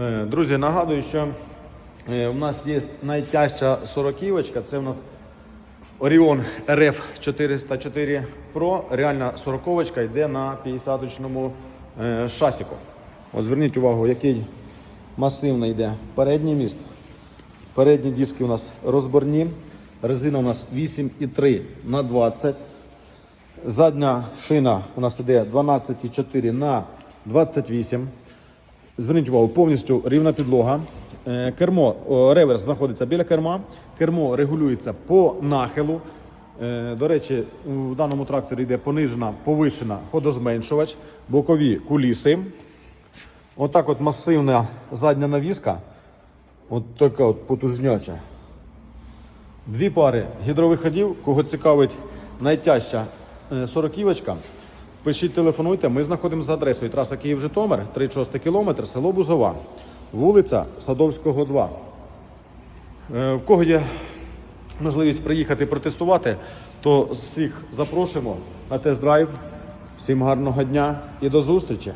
Е, Друзі, нагадую, що е, у нас є найтяжча сороківочка. Це у нас Orion RF 404 Pro. Реальна сороковочка йде на 50-очному е, шасіку. Ось зверніть увагу, який масивний йде передній міст. Передні диски у нас розборні. Резина у нас 8,3 на 20. Задня шина у нас іде 12,4 на 28. Зверніть увагу, повністю рівна підлога. Е, Кермо, реверс знаходиться біля керма. Кермо регулюється по нахилу. Е, До речі, у даному тракторі йде понижена, повишена ходозменшувач, бокові куліси. Отак от масивна задня навіска. От така от потужняча. Дві пари гідровиходів. Кого цікавить найтяжча е, сороківочка, пишіть, телефонуйте. Ми знаходимося за адресою траса Київ-Житомир, 36 кілометр, село Бузова, вулиця Садовського, 2. Е, В кого є можливість приїхати протестувати, то всіх запрошуємо на тест-драйв. Всім гарного дня і до зустрічі!